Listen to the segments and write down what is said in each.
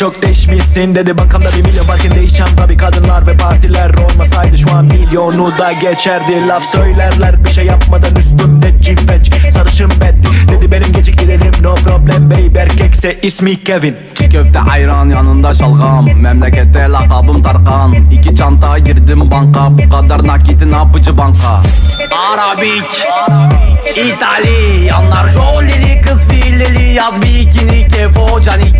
çok değişmişsin dedi. Bankamda bir milyon varken değişeceğim tabi kadınlar ve partiler Olmasaydı şu an milyonu da geçerdi. Laf söylerler bir şey yapmadan üstümde cimpenç Sarışın bed dedi benim gecik gidelim no problem baby Erkekse ismi Kevin. Çiğ köfte ayran yanında şalgam. Memlekette lakabım Tarkan. İki çanta girdim banka. Bu kadar nakiti ne yapıcı banka? Arabik İtalyanlar jolili kız fileli. Yaz bikini kefo canik.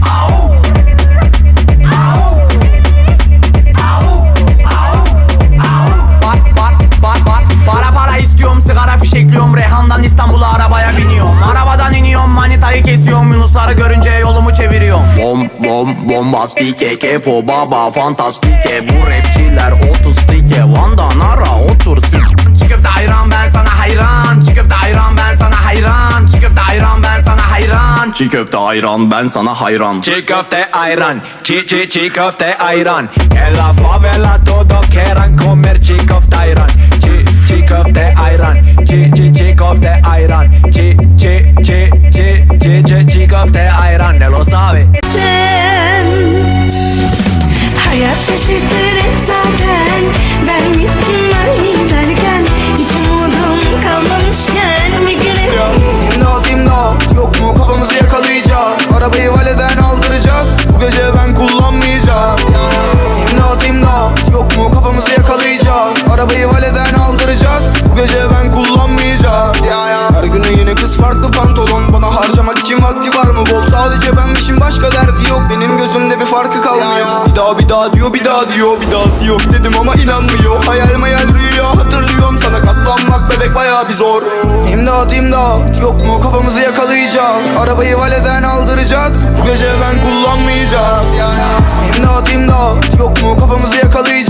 İstiyorum sigara fişekliyorum. Rehan'dan İstanbul'a arabaya biniyorum. Arabadan iniyorum manitayı kesiyorum. Yunusları görünce yolumu çeviriyorum. Bom bom bombastike kefo baba fantastike Bu rapçiler 30 stike Van'dan ara otur s- Çiğ köfte ayran ben sana hayran. Çiğ köfte ayran ben sana hayran. Çiğ köfte ayran ben sana hayran. Çiğ köfte ayran ben sana hayran. Çiğ köfte ayran, çiğ çiğ çiğ köfte ayran. En la favela todo quieran comer çiğ köfte ayran kafamızı yakalayacak. Arabayı valeden aldıracak. Bu gece ben kullanmayacağım. Her günü yine kız farklı pantolon. Bana harcamak için vakti var mı? Bol. Sadece benmişim başka derdi yok. Benim gözümde bir farkı kalmıyor. Bir daha bir daha diyor bir daha diyor. Bir dahası yok dedim ama inanmıyor. Hayal mayal rüya hatırlıyorum. Sana katlanmak bebek baya bir zor. İmdat imdat. Yok mu? Kafamızı yakalayacak. Arabayı valeden aldıracak. Bu gece ben kullanmayacağım. İmdat imdat. Yok mu? Kafamızı yakalayacak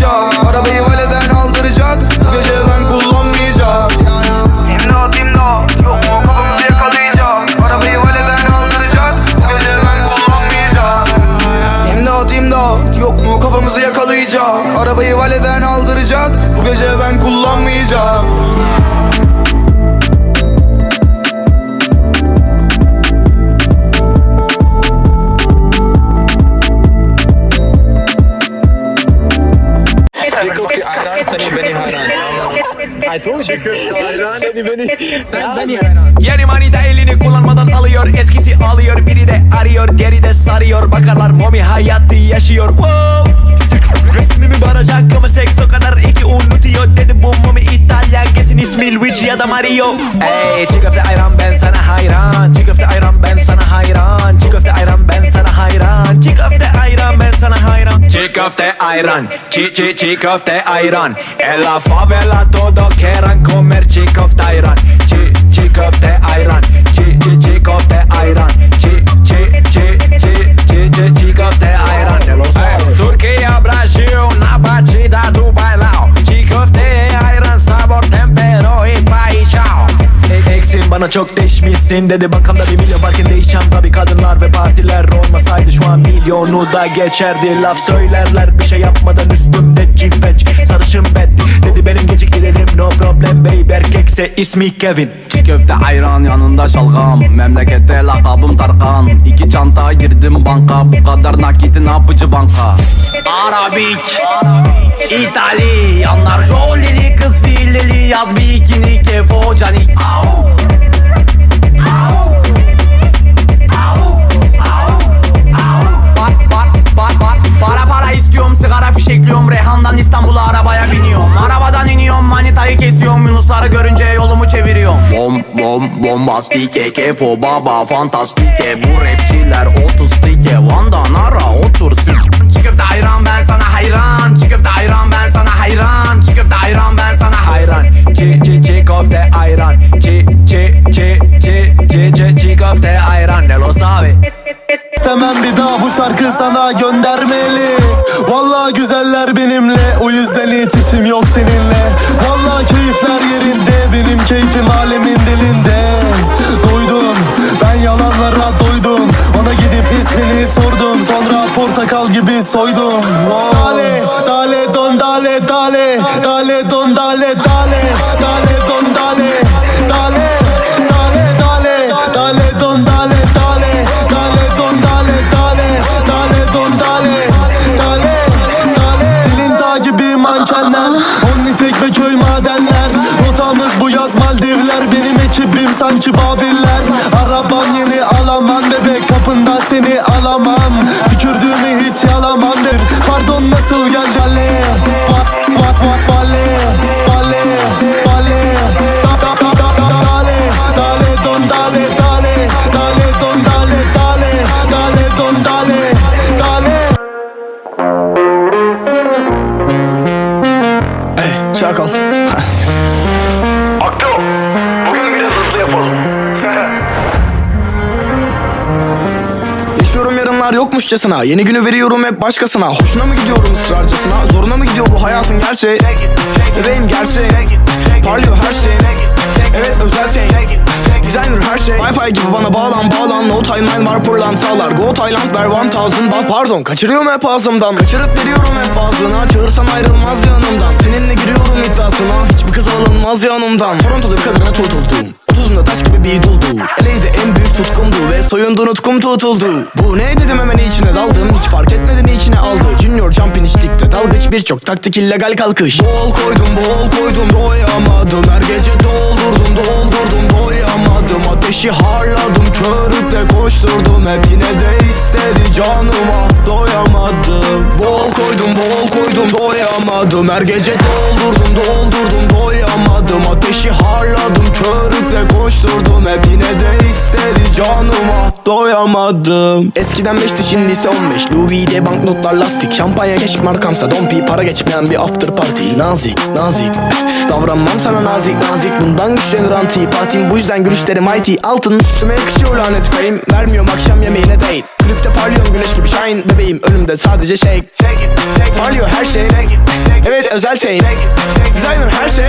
Yeni manita elini kullanmadan alıyor Eskisi alıyor biri de arıyor Geride sarıyor. Bakarlar momi hayatı yaşıyor. Wow. Resmimi baracak ama seks o kadar iki unutuyor. Dedi bu momi İtalyan kesin ismi Luigi ya da Mario. Ey çiğ köfte ayran ben sana ayran. Çiğ çiğ çiğ köfte ayran. En la favela todo quieran comer çiğ köfte ayran. Çiğ çiğ köfte ayran. Çiğ çiğ çiğ köfte ayran. Çiğ çiğ çiğ çiğ çiğ çiğ köfte ayran. Türkiye, Brasil, na bana çok değişmişsin dedi. Bankamda bir milyon varken değişeceğim tabi kadınlar ve partiler Olmasaydı şu an milyonu da geçerdi. Laf söylerler bir şey yapmadan üstümde cimpenç Sarışın bed dedi. Benim gecik gidelim no problem baby Erkekse ismi Kevin. Çiğ köfte ayran yanında şalgam. Memlekette lakabım Tarkan. İki çanta girdim banka. Bu kadar nakiti ne yapıcı banka? Arabik İtalyanlar jolili bombastike kefo baba fantastike. Bu rapçiler 30 stike Van'dan ara otur s- portakal gibi soydum. Wow. Dale, dale, don, dale, dale. Dale, don, dale, dale. Dale, don, dale seni alamam. Tükürdüğümü hiç yalamam der Pardon nasıl geldi yarınlar yokmuşçasına Yeni günü veriyorum hep başkasına. Hoşuna mı gidiyorum ısrarcasına Zoruna mı gidiyor bu hayatın gerçeği? Bebeğim gerçeği. Parlıyor her şey. Evet özel şey. Designer her şey. Wi-Fi gibi bana bağlan bağlan. No timeline var pırlantalar Go Thailand ver 1000 baht. Pardon kaçırıyorum hep ağzımdan. Kaçırıp veriyorum hep ağzına. Çağırsan ayrılmaz yanımdan. Seninle giriyorum iddiasına. Hiçbir kız alınmaz yanımdan. Toronto'da bir kadına tutuldum Otuzunda taş gibi bir duldu. Eleydi en büyük tutkumdu Ve soyundu nutkum tutuldu. Bu ne dedim hemen içine daldım Hiç fark etmeden içine aldı. Junior jumping içlikte dalgıç birçok taktik illegal kalkış. Bol koydum bol koydum doyamadım. Her gece doldurdum doldurdum doyamadım. Ateşi harladım körükle koşturdum. Hep yine de istedi canıma doyamadım. Bol koydum bol koydum doyamadım. Her gece doldurdum doldurdum doyamadım. Ateşi harladım körükle koşturdum Hep yine de istedi canıma. Doyamadım. Eskiden 5'ti şimdi ise 15 Louis V banknotlar lastik. Şampanya keşif markamsa Dompi para geçmeyen bir after party. Nazik nazik. Davranmam sana nazik nazik. Bundan güçlenir antipatim Bu yüzden gülüşlerim mighty. Altın üstüme yakışıyor lanet payım Vermiyorum akşam yemeğine date. Klipte parlıyorum güneş gibi shine. Bebeğim önümde sadece shake. Parlıyor her şey. Evet özel şey. Designer her şey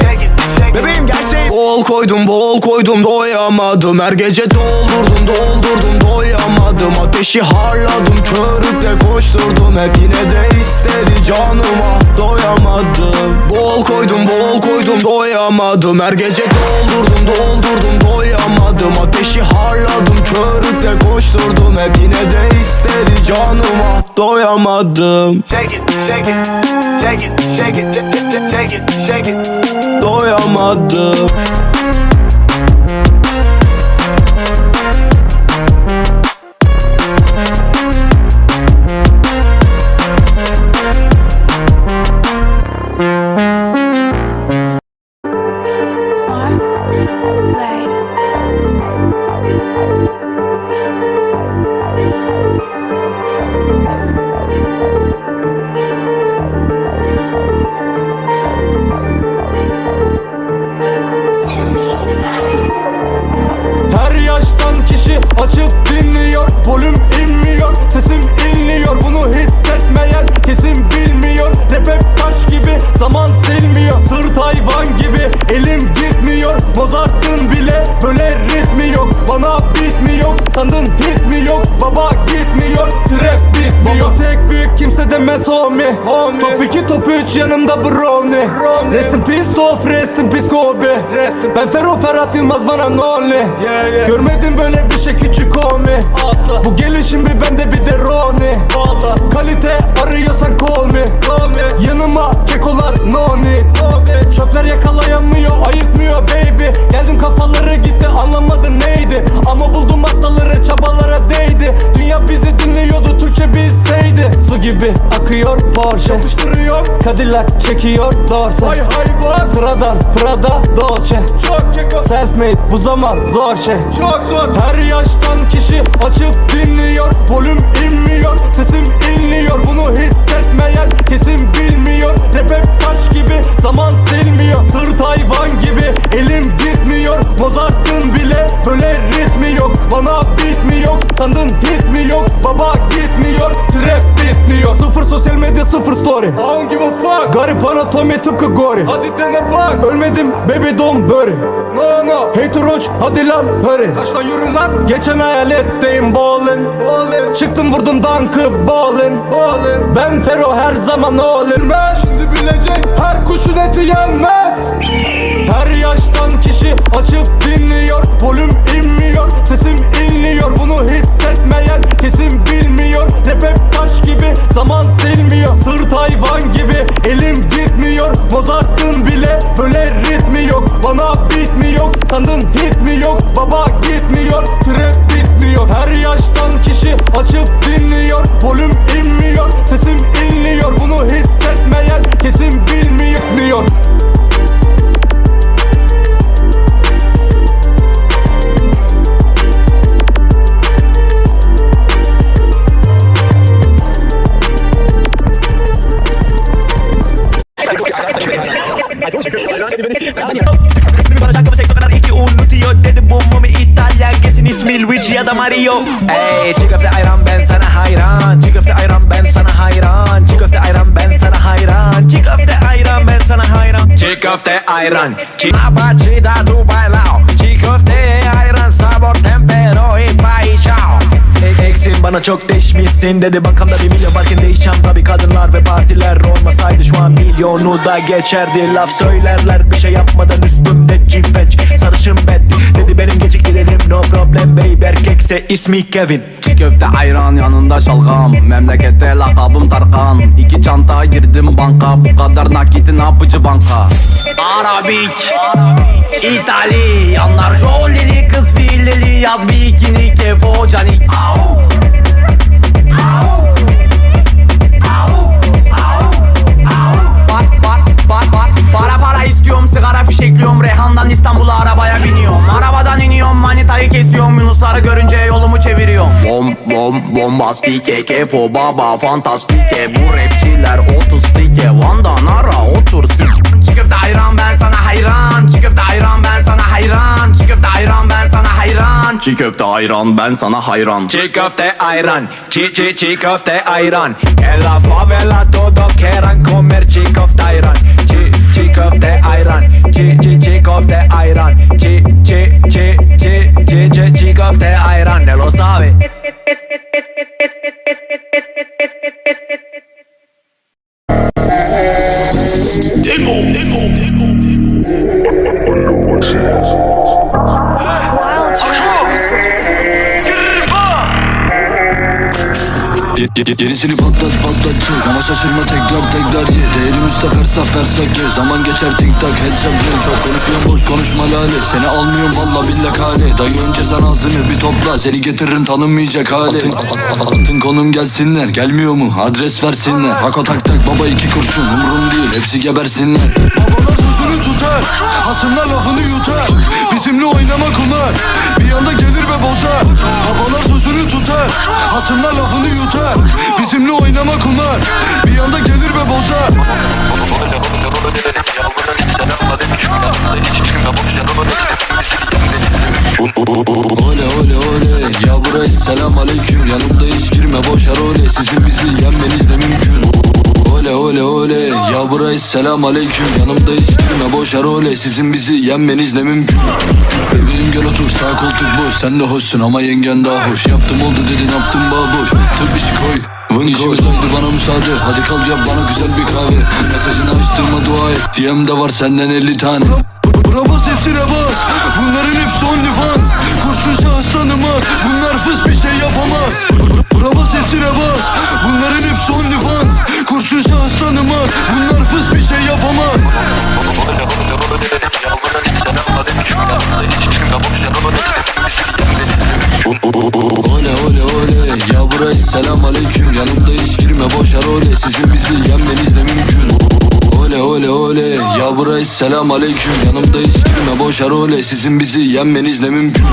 Bebeğim gerçek Bol koydum bol koydum doyamadım. Her gece doldurdum doldurdum doyamadım. Ateşi harladım körükle koşturdum. Hep yine de istedi canıma doyamadım. Bol koydum bol koydum doyamadım. Her gece doldurdum doldurdum doyamadım. Ateşi harladım körükle koşturdum. Hep yine de istedi canıma doyamadım. Shake it, shake it, shake it, shake it, shake it, shake it. Doyamadım demez homie, homie. Top 2 top 3 yanımda brownie, brownie. Rest in peace Tof rest in peace Kobe. Ben Fero Ferhat Yılmaz bana nolly Görmedim böyle bir şey küçük homie Asla. Bu gelişim bir bende bir de Roni. Valla Kalite arıyorsan call me, call me. Yanıma kekolar no need Çöpler yakalayamıyor Cadillac çekiyor Dorse Hay hayvan. Sıradan Prada Dolce. Çok keko. Self made bu zaman zor şey. Çok zor. Her yaştan kişi açıp dinliyor. Volüm inmiyor Sesim inliyor. Bunu hissetmeyen kesin bilmiyor. Rap hep taş tıpkı gori Hadi dene bak. Ölmedim baby don't worry. No no. Hater roach hadi lan hurry. Kaç lan yürü lan. Geçen hayaletteyim ballin. Ballin. Çıktım vurdum dankı ballin. Ballin. Ben Fero her zaman all in Sizi bilecek. Her kuşun eti yenmez. Her yaştan kişi açıp dinliyor. Volüm inmiyor sesim inliyor. Bunu hissetmeyen kesin bilmiyor. Rap hep taş gibi zaman silmiyor. Sırt hayvan gibi elim gitmiyor Mozart'ın bile böyle ritmi yok? Bana beat mi yok? Sandın hit mi yok? Baba gitmiyor trap bitmiyor Her yaştan kişi açıp dinliyor ya da Mario. Ey çiğ köfte ayran ben sana hayran. Çiğ köfte ayran ben sana hayran. Çiğ köfte ayran ben sana hayran. Çiğ köfte ayran ben sana hayran. Çiğ köfte ayran. Çiğ Nabaci da Dubai Lao. Çiğ köfte ayran sabor tempero y paixao Eksin bana çok değişmişsin dedi. Bankamda bir milyon varken değişeceğim. Tabi kadınlar ve partiler Olmasaydı şu an milyonu da geçerdi. Laf söylerler bir şey yapmadan üstümde cimpenç Sarışın Betty Erkekse ismi Kevin. Çiğ köfte ayran yanında şalgam. Memlekette lakabım Tarkan. İki çanta girdim banka. Bu kadar nakiti ne yapıcı banka? Arabik İtalyanlar jolili kız fileli Yaz bikini kefo canik Au. Para para istiyorum sigara fişekliyorum Rehan'dan İstanbul'a arabaya biniyorum. Arabadan iniyorum manitayı kesiyorum Yunusları görünce yolumu çeviriyorum. Bom bom bombastike kefo baba fantastike Bu rapçiler otustike Van'dan ara otur s- Çiğ köfte ayran ben sana hayran. Çiğ köfte ayran ben sana hayran. Çiğ köfte ayran ben sana hayran. Çiğ köfte ayran ben sana hayran. Çiğ köfte ayran Çiğ çiğ çiğ köfte ayran. En la favela todo quieran comer çiğ köfte Yenisini patlat patlat. Çek Ama şaşırma tekrar tekrar ye Değerim üstte fersa fersa ge Zaman geçer tik tak headshot ye Çok konuşuyorum boş konuşma lale. Seni almıyorum valla billah hale Dayı önce sen ağzını bir topla. Seni getiririm tanınmayacak hale. Atın, at- at- atın. konum gelsinler. Gelmiyor mu? Adres versinler. Hako tak tak baba iki kurşun. Umrum değil hepsi gebersinler. Babalar sözünü tutar. Hasımlar lafını yutar. Bizimle oynama kumar Bir anda gelir ve bozar. Babalar sözünü tutar. Hasımlar lafını yutar Bizimle oynama kumar Bir anda gelir ve bozar. Ole ole ole. Ya burayı selam aleyküm Yanımda hiç girme. Boşar ole. Sizin bizi yenmeniz ne mümkün Ole ole ole. Ya burayı selam aleyküm. Yanımda hiç girme boşar ole. Sizin bizi yenmeniz ne mümkün. Bebeğim gel otur sağ koltuk boş. Sen de hoşsun ama yengen daha hoş. Yaptım oldu dedin yaptım baboş Tıp işi koy. Vın İşimiz oldu bana müsaade. Hadi kalk yap bana güzel bir kahve. Mesajını açtırma dua et. DM'de var senden 50 tane. Bura bas hepsine bas Bunların hepsi OnlyFans Kurşun şahıs Bunlar fıs bir şey yapamaz. Bura bas hepsine bas. Bunların hepsi OnlyFans. Kurşun şahıs Bunlar fıs bir şey yapamaz burayı selam aleyküm. Yanımda hiç girme boşar ole Sizin bizi yenmeniz ne mümkün